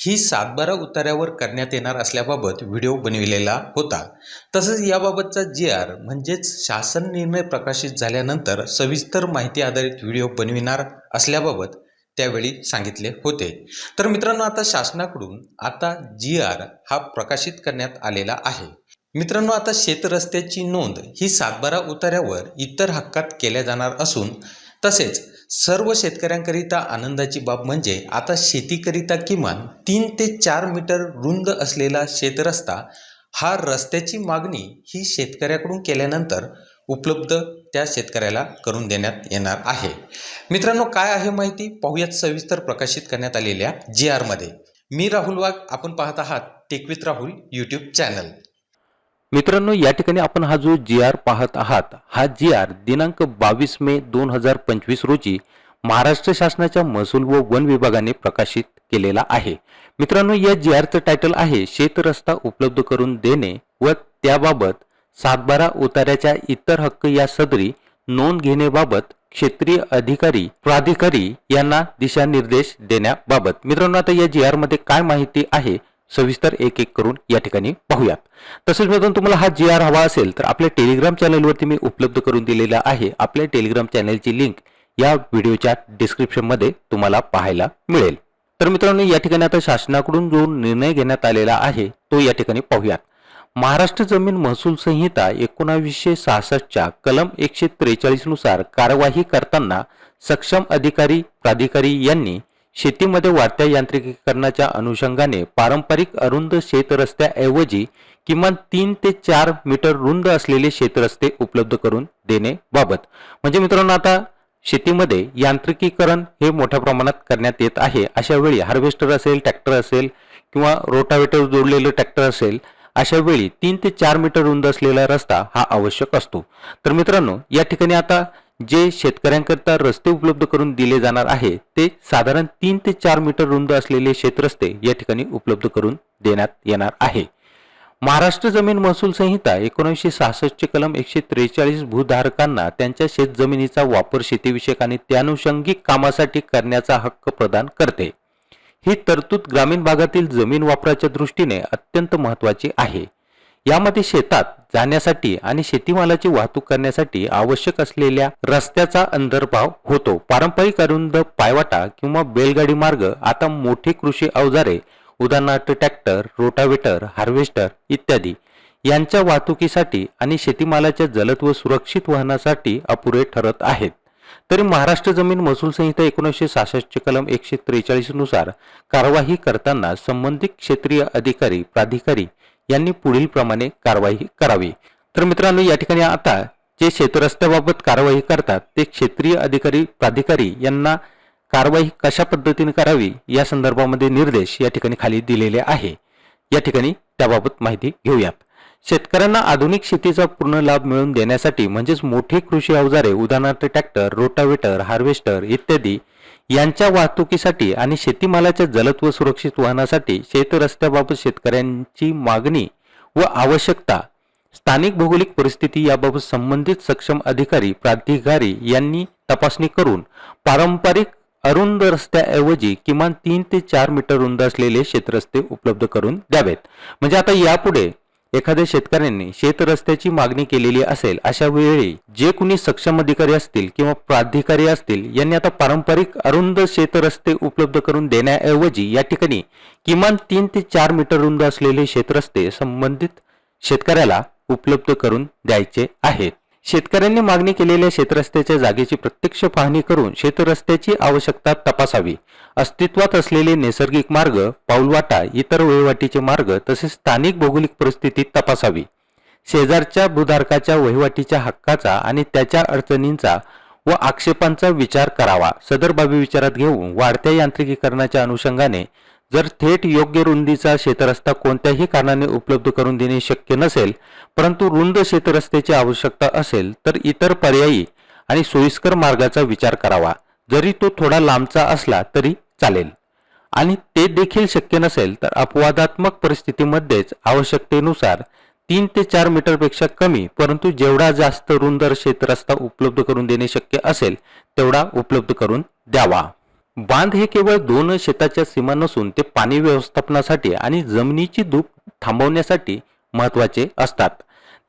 ही सातबारा उतार्यावर करण्यात येणार असल्याबाबत व्हिडिओ बनविलेला होता. तसंच याबाबतचा जी आर म्हणजेच शासन निर्णय प्रकाशित झाल्यानंतर सविस्तर माहिती आधारित व्हिडिओ बनविणार असल्याबाबत त्यावेळी सांगितले होते. तर मित्रांनो आता शासनाकडून आता जी आर हा प्रकाशित करण्यात आलेला आहे. मित्रांनो आता शेतरस्त्याची नोंद ही सातबारा उतार्यावर इतर हक्कात केल्या जाणार असून तसेच सर्व शेतकऱ्यांकरिता आनंदाची बाब म्हणजे आता शेतीकरिता किमान तीन ते चार मीटर रुंद असलेला शेतरस्ता हा रस्त्याची मागणी ही शेतकऱ्याकडून केल्यानंतर उपलब्ध त्या शेतकऱ्याला करून देण्यात येणार आहे. मित्रांनो काय आहे माहिती? पाहूयात सविस्तर प्रकाशित करण्यात आलेल्या जी आरमध्ये मी राहुल वाघ आपण पाहत आहात टेकवित राहुल यूट्यूब चॅनल मित्रांनो या ठिकाणी आपण हा जो जी आर पाहत आहात हा जी आर दिनांक बावीस मे दोन हजार पंचवीस रोजी महाराष्ट्र शासनाच्या महसूल व वन विभागाने प्रकाशित केलेला आहे. मित्रांनो या जी आरचं टायटल आहे शेतरस्ता उपलब्ध करून देणे व त्याबाबत सातबारा उताऱ्याच्या इतर हक्क या सदरी नोंद घेण्याबाबत क्षेत्रीय अधिकारी प्राधिकारी यांना दिशानिर्देश देण्याबाबत. मित्रांनो आता या जी आरमध्ये काय माहिती आहे? सविस्तर एक एक करून या ठिकाणी पाहूयात. तसेच मित्रांनो तुम्हाला हा जी आर हवा असेल तर आपल्या टेलिग्राम चॅनलवरती मी उपलब्ध करून दिलेला आहे. आपल्या टेलिग्राम चॅनलची लिंक या व्हिडिओच्या डिस्क्रिप्शनमध्ये तुम्हाला पाहायला मिळेल. तर मित्रांनो या ठिकाणी आता शासनाकडून जो निर्णय घेण्यात आलेला आहे तो या ठिकाणी पाहूयात. महाराष्ट्र जमीन महसूल संहिता एकोणावीसशे सहासष्टच्या कलम एकशे त्रेचाळीसनुसार कारवाई करताना सक्षम अधिकारी प्राधिकारी यांनी शेतीमध्ये वाढत्या यांत्रिकीकरणाच्या अनुषंगाने पारंपरिक अरुंद शेतरस्त्याऐवजी किमान तीन ते चार मीटर रुंद असलेले शेतरस्ते उपलब्ध करून देणे बाबत. म्हणजे मित्रांनो आता शेतीमध्ये यांत्रिकीकरण हे मोठ्या प्रमाणात करण्यात येत आहे. अशा वेळी हार्वेस्टर असेल ट्रॅक्टर असेल किंवा रोटावेटर जोडलेलं ट्रॅक्टर असेल अशा वेळी तीन ते चार मीटर रुंद असलेला रस्ता हा आवश्यक असतो. तर मित्रांनो या ठिकाणी आता जे शेतकऱ्यांकरता रस्ते उपलब्ध करून दिले जाणार आहे ते साधारण तीन ते चार मीटर रुंद असलेले शेतरस्ते या ठिकाणी उपलब्ध करून देण्यात येणार आहे. महाराष्ट्र जमीन महसूल संहिता एकोणीसशे सहासष्टचे कलम एकशे त्रेचाळीस भूधारकांना त्यांच्या शेतजमिनीचा वापर शेतीविषयक आणि त्यानुषंगिक कामासाठी करण्याचा हक्क प्रदान करते. ही तरतूद ग्रामीण भागातील जमीन वापराच्या दृष्टीने अत्यंत महत्वाची आहे. यामध्ये शेतात जाण्यासाठी आणि शेतीमालाची वाहतूक करण्यासाठी आवश्यक असलेल्या रस्त्याचा अंतर्भाव होतो. पारंपरिक अरुंद पायवाटा किंवा बैलगाडी मार्ग आता मोठी कृषी अवजारे उदाहरणार्थ ट्रॅक्टर रोटावेटर हार्वेस्टर इत्यादी यांच्या वाहतुकीसाठी आणि शेतीमालाच्या जलद व सुरक्षित वाहनासाठी अपुरे ठरत आहेत. तरी महाराष्ट्र जमीन महसूल संहिता एकोणीसशे सहासष्टचे कलम एकशे त्रेचाळीसनुसार करताना संबंधित क्षेत्रीय अधिकारी प्राधिकारी यांनी पुढील प्रमाणे कारवाई करावी. तर मित्रांनो या ठिकाणी आता जे क्षेत्ररस्त्याबाबत कारवाई करतात ते क्षेत्रीय अधिकारी प्राधिकारी यांना कारवाई कशा पद्धतीने करावी या संदर्भामध्ये निर्देश या ठिकाणी खाली दिलेले आहे. या ठिकाणी त्याबाबत माहिती घेऊयात. शेतकऱ्यांना आधुनिक शेतीचा पूर्ण लाभ मिळवून देण्यासाठी म्हणजेच मोठी कृषी अवजारे उदाहरणार्थ ट्रॅक्टर रोटावेटर हार्वेस्टर इत्यादी यांच्या वाहतुकीसाठी आणि शेतीमालाच्या जलद व सुरक्षित वाहनासाठी शेतरस्त्याबाबत शेतकऱ्यांची मागणी व आवश्यकता स्थानिक भौगोलिक परिस्थिती याबाबत संबंधित सक्षम अधिकारी प्राधिकारी यांनी तपासणी करून पारंपरिक अरुंद रस्त्याऐवजी किमान तीन ते चार मीटर रुंद असलेले शेतरस्ते उपलब्ध करून द्यावेत. म्हणजे आता यापुढे एखाद्या शेतकऱ्यांनी शेतरस्त्याची मागणी केलेली असेल अशा वेळी जे कुणी सक्षम अधिकारी असतील किंवा प्राधिकारी असतील यांनी आता पारंपरिक अरुंद शेतरस्ते उपलब्ध करून देण्याऐवजी या ठिकाणी किमान तीन ते चार मीटर रुंद असलेले शेतरस्ते संबंधित शेतकऱ्याला उपलब्ध करून द्यायचे आहेत. शेतकऱ्यांनी मागणी केलेल्या शेतरस्त्याच्या जागेची प्रत्यक्ष पाहणी करून शेतरस्त्याची आवश्यकता तपासावी. अस्तित्वात असलेले नैसर्गिक मार्ग पाऊलवाटा इतर वहिवाटीचे मार्ग तसेच स्थानिक भौगोलिक परिस्थिती तपासावी. शेजारच्या भूधारकाच्या वहिवाटीच्या हक्काचा आणि त्याच्या अडचणींचा व आक्षेपांचा विचार करावा. सदर बाबी विचारात घेऊन वाढत्या यांत्रिकीकरणाच्या अनुषंगाने जर थेट योग्य रुंदीचा शेतरस्ता कोणत्याही कारणाने उपलब्ध करून देणे शक्य नसेल परंतु रुंद शेतरस्त्याची आवश्यकता असेल तर इतर पर्यायी आणि सोयीस्कर मार्गाचा विचार करावा. जरी तो थोडा लांबचा असला तरी चालेल. आणि ते देखील शक्य नसेल तर अपवादात्मक परिस्थितीमध्येच आवश्यकतेनुसार तीन ते चार मीटरपेक्षा कमी परंतु जेवढा जास्त रुंद शेतरस्ता उपलब्ध करून देणे शक्य असेल तेवढा उपलब्ध करून द्यावा. बांध हे केवळ दोन शेताच्या सीमा नसून ते पाणी व्यवस्थापनासाठी आणि जमिनीची धूप थांबवण्यासाठी महत्त्वाचे असतात.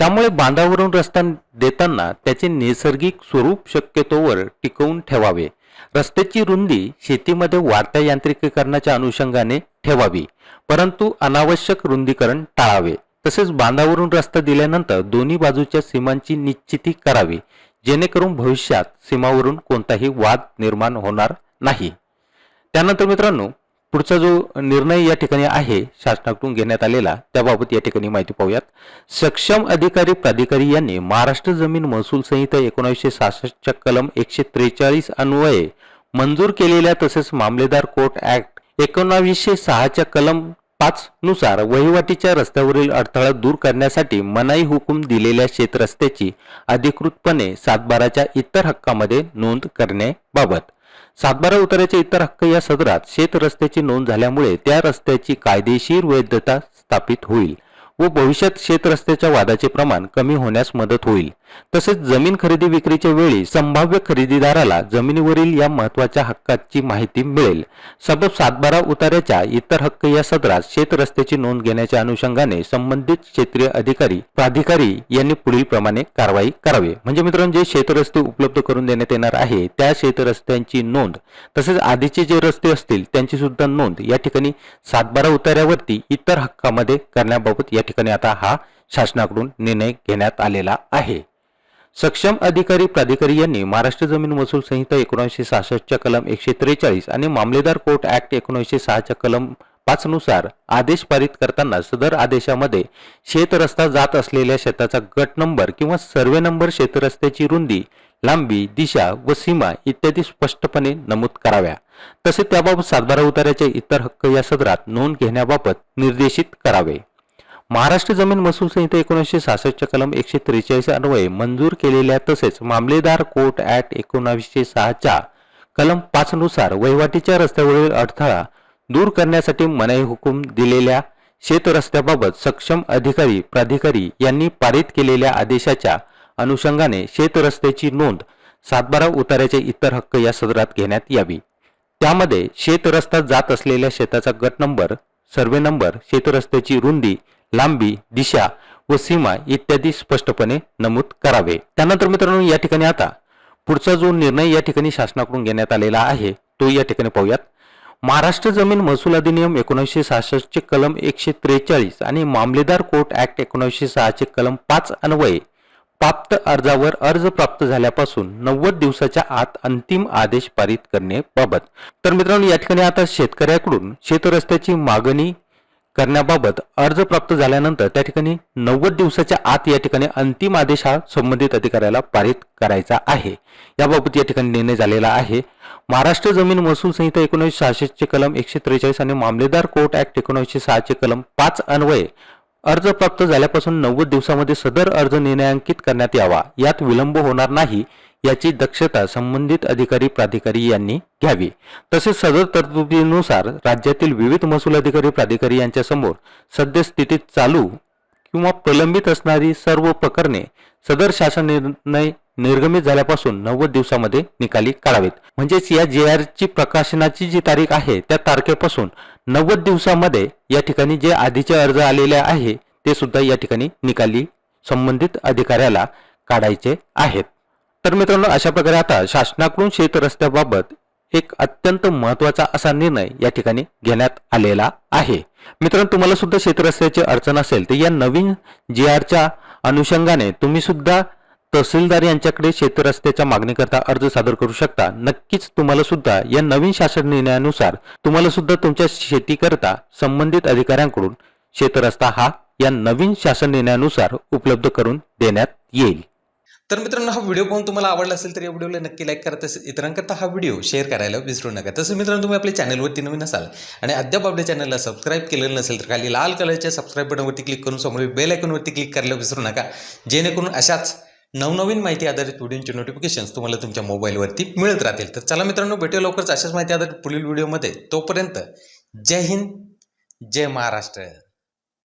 त्यामुळे बांधावरून रस्ता देताना त्याचे नैसर्गिक स्वरूप शक्यतोवर टिकवून ठेवावे. रस्त्याची रुंदी शेतीमध्ये वाढत्या यांत्रिकीकरणाच्या अनुषंगाने ठेवावी परंतु अनावश्यक रुंदीकरण टाळावे. तसेच बांधावरून रस्ता दिल्यानंतर दोन्ही बाजूच्या सीमांची निश्चिती करावी जेणेकरून भविष्यात सीमावरून कोणताही वाद निर्माण होणार नाही. त्यानंतर मित्रांनो पुढचा जो निर्णय या ठिकाणी आहे शासनाकडून घेण्यात आलेला त्याबाबत या ठिकाणी माहिती पाहूयात. सक्षम अधिकारी प्राधिकारी यांनी महाराष्ट्र जमीन महसूल संहिता एकोणीसशे सहासष्टच्या कलम एकशे त्रेचाळीस अन्वये मंजूर केलेल्या तसेच मामलेदार कोर्ट ऍक्ट एकोणावीसशे सहाच्या कलम पाच नुसार वहिवाटीच्या रस्त्यावरील अडथळा दूर करण्यासाठी मनाई हुकूम दिलेल्या शेतरस्त्याची अधिकृतपणे सातबाराच्या इतर हक्कामध्ये नोंद करण्याबाबत. सातबारा उतार्याचे इतर हक्क या सदरात शेत रस्त्याची नोंद झाल्यामुळे त्या रस्त्याची कायदेशीर वैधता स्थापित होईल. व भविष्यात शेतरस्त्याच्या वादाचे प्रमाण कमी होण्यास मदत होईल. तसेच जमीन खरेदी विक्रीच्या वेळी संभाव्य खरेदीदाराला जमिनीवरील या महत्त्वाच्या हक्काची माहिती मिळेल. सबब सातबारा उतार्याच्या इतर हक्क या सदरात शेतरस्त्याची नोंद घेण्याच्या अनुषंगाने संबंधित क्षेत्रीय अधिकारी प्राधिकारी यांनी पुढील प्रमाणे कारवाई करावी. म्हणजे मित्रांनो जे शेतरस्ते उपलब्ध करून देण्यात येणार आहे त्या शेतरस्त्यांची नोंद तसेच आधीचे जे रस्ते असतील त्यांची सुद्धा नोंद या ठिकाणी सातबारा उतार्यावरती इतर हक्कामध्ये करण्याबाबत या ठिकाणी आता हा शासनाकडून निर्णय घेण्यात आलेला आहे. सक्षम अधिकारी प्राधिकारी यांनी महाराष्ट्र जमीन महसूल संहिता एकोणीसशे सहासष्टच्या कलम एकशे त्रेचाळीस आणि मामलेदार कोर्ट ऍक्ट एकोणीसशे सहाच्या कलम पाच नुसार आदेश पारित करताना सदर आदेशामध्ये शेतरस्ता जात असलेल्या शेताचा गट नंबर किंवा सर्वे नंबर शेतरस्त्याची रुंदी लांबी दिशा व सीमा इत्यादी स्पष्टपणे नमूद कराव्या. तसे त्याबाबत सातबारा उताऱ्याचे इतर हक्क या सदरात नोंद घेण्याबाबत निर्देशित करावे. महाराष्ट्र जमीन महसूल संहिता एकोणीसशे सहासष्टच्या कलम एकशे त्रेचाळीस अन्वये मंजूर केलेल्या तसेच मामलेदार कोर्ट ऍक्ट एकोणावीसशे सहाच्या कलम पाचनुसार वहिवाटीच्या रस्त्यावरील अडथळा दूर करण्यासाठी मनाई हुकूम दिलेल्या शेतरस्त्याबाबत सक्षम अधिकारी प्राधिकारी यांनी पारित केलेल्या आदेशाच्या अनुषंगाने शेतरस्त्याची नोंद सातबारा उतार्याचे इतर हक्क या सदरात घेण्यात यावी. त्यामध्ये शेतरस्ता जात असलेल्या शेताचा गट नंबर सर्वे नंबर शेतरस्त्याची रुंदी लांबी दिशा व सीमा इत्यादी स्पष्टपणे नमूद करावे. त्यानंतर मित्रांनो या ठिकाणी आता पुढचा जो निर्णय या ठिकाणी शासनाकडून घेण्यात आलेला आहे तो या ठिकाणी पाहूयात. महाराष्ट्र जमीन महसूल अधिनियम एकोणीसशे सहासष्टचे कलम एकशे त्रेचाळीस आणि मामलेदार कोर्ट ऍक्ट एकोणीसशे सहाचे कलम पाच अन्वये प्राप्त अर्जावर अर्ज प्राप्त झाल्यापासून नव्वद दिवसाच्या आत अंतिम आदेश पारित करण्याबाबत तर मित्रांनो या ठिकाणी आता शेतकऱ्याकडून शेतरस्त्याची मागणी करण्याबाबत अर्ज प्राप्त झाल्यानंतर त्या ठिकाणी नव्वद दिवसाच्या आत या ठिकाणी अंतिम आदेश हा संबंधित अधिकाऱ्याला पारित करायचा आहे. याबाबत या ठिकाणी निर्णय झालेला आहे. महाराष्ट्र जमीन महसूल संहिता एकोणीसशे सहासष्टचे कलम एकशे त्रेचाळीस आणि मामलेदार कोर्ट ऍक्ट एकोणीसशे सहाचे कलम पाच अन्वये अर्ज प्राप्त झाल्यापासून नव्वद दिवसामध्ये सदर अर्ज निर्णयांकित करण्यात यावा. यात विलंब होणार नाही. याची दक्षता संबंधित अधिकारी प्राधिकारी यांनी घ्यावी. तसेच सदर तरतुदीनुसार राज्यातील विविध महसूल अधिकारी प्राधिकारी यांच्यासमोर सद्यस्थितीत चालू किंवा प्रलंबित असणारी सर्व प्रकरणे सदर शासन निर्णय निर्गमित झाल्यापासून नव्वद दिवसामध्ये निकाली काढावेत. म्हणजेच या जे आरची प्रकाशनाची जी तारीख आहे त्या तारखेपासून नव्वद दिवसामध्ये या ठिकाणी जे आधीचे अर्ज आलेले आहे ते सुद्धा या ठिकाणी निकाली संबंधित अधिकाऱ्याला काढायचे आहेत. तर मित्रांनो अशा प्रकारे आता शासनाकडून शेत रस्त्याबाबत एक अत्यंत महत्त्वाचा असा निर्णय या ठिकाणी घेण्यात आलेला आहे. मित्रांनो तुम्हाला सुद्धा शेतरस्त्याची अडचण असेल तर या नवीन जी आरच्या अनुषंगाने तुम्ही सुद्धा तहसीलदार यांच्याकडे शेतरस्त्याच्या मागणीकरता अर्ज सादर करू शकता. नक्कीच तुम्हाला सुद्धा या नवीन शासन निर्णयानुसार तुम्हाला सुद्धा तुमच्या शेतीकरता संबंधित अधिकाऱ्यांकडून शेतरस्ता हा या नवीन शासन निर्णयानुसार उपलब्ध करून देण्यात येईल. तर मित्रांनो हा व्हिडिओ पाहून तुम्हाला आवडला असेल तर या व्हिडिओला नक्की लाईक करा. तसेच इतरांकरता हा व्हिडिओ शेअर करायला विसरू नका. तसं मित्रांनो तुम्ही आपल्या चॅनलवरती नवीन असाल आणि अद्याप आपल्या चॅनलला सबस्क्राईब केलेलं नसेल तर खाली लाल कलरच्या सबस्क्राईब बटनवरती क्लिक करून समोर बेल आयकॉनवरती क्लिक करायला विसरू नका. जेणेकरून अशाच नवनवीन माहिती आधारित व्हिडिओचे नोटिफिकेशन्स तुम्हाला तुमच्या मोबाईलवरती मिळत राहतील. तर चला मित्रांनो भेटूया लवकरच अशाच माहिती आधारित पुढील व्हिडिओमध्ये तोपर्यंत जय हिंद जय महाराष्ट्र.